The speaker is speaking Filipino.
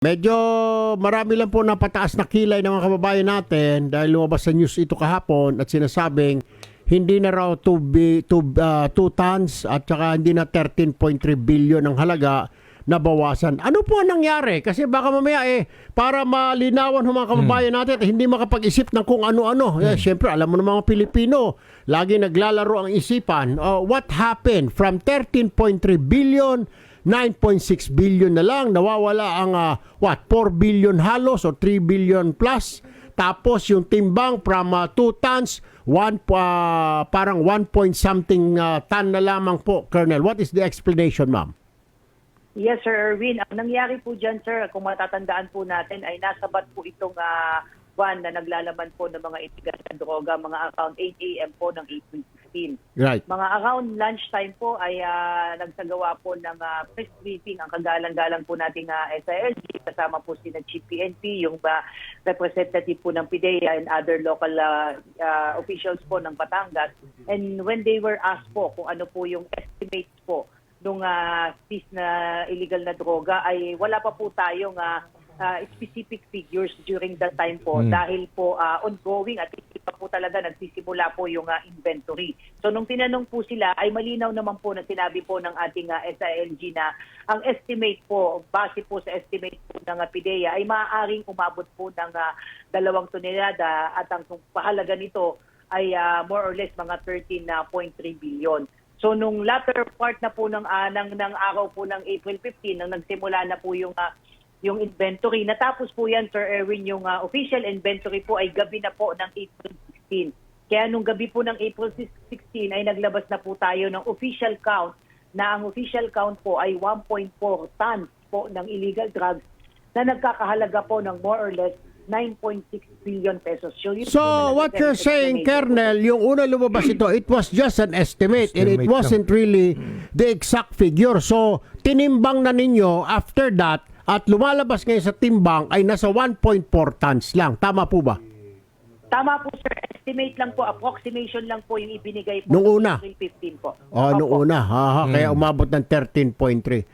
Medyo marami lang po napataas na kilay ng mga kababayan natin dahil lumabas sa news ito kahapon at sinasabing hindi na raw 2 bi- two- ah, two tons at saka hindi na 13.3 billion ang halaga na bawasan. Ano po ang nangyari? Kasi baka mamaya eh, para malinawan ng mga kababayan natin, eh, hindi makapag-isip ng kung ano-ano. Eh, Siyempre, alam mo ng mga Pilipino, lagi naglalaro ang isipan. Oh, what happened from 13.3 billion 9.6 billion na lang nawawala ang ah, what 4 billion halos o 3 billion plus tapos yung timbang from 2 tons 1 pa parang 1 point something ah, ton na lamang po Colonel what is the explanation ma'am Yes, Sir Erwin. Ang nangyari po dyan, sir, kung matatandaan po natin, ay nasabat po itong ah, van na naglalaman po ng mga itigas na droga, mga around 8 a.m. po ng April 15. Right. Mga around lunchtime po ay ah, nagsagawa po ng ah, press briefing ang kagalang-galang po nating uh, SILG kasama po si na Chief PNP, yung ba representative po ng PIDEA and other local ah, ah, officials po ng Batangas. And when they were asked po kung ano po yung estimates po nung uh, na illegal na droga ay wala pa po tayong ah, ah, specific figures during that time po dahil po ah, ongoing at hindi pa po talaga nagsisimula po yung ah, inventory. So nung tinanong po sila ay malinaw naman po na sinabi po ng ating ah, SILG na ang estimate po base po sa estimate po ng ah, PIDEA ay maaaring umabot po ng ah, dalawang tonelada at ang pahalaga nito ay ah, more or less mga 13.3 billion. So nung latter part na po ng ah, ng, ng araw po ng April 15 nang nagsimula na po yung ah, yung inventory. Natapos po yan Sir Erwin yung ah, official inventory po ay gabi na po ng April 16. Kaya nung gabi po ng April 16 ay naglabas na po tayo ng official count na ang official count po ay 1.4 tons po ng illegal drugs na nagkakahalaga po ng more or less 9.6 billion pesos. So, So what you're saying. Colonel yung una lumabas ito it was just an estimate, and it Estimate wasn't really the exact figure so tinimbang na ninyo after that at lumalabas ngayon sa timbang ay nasa 1.4 tons lang tama po ba Tama po sir, estimate lang po, approximation lang po yung ibinigay po Nung ng una? April 15 po. Oh, Opo. noong una, ha, ha, kaya umabot ng 13.3.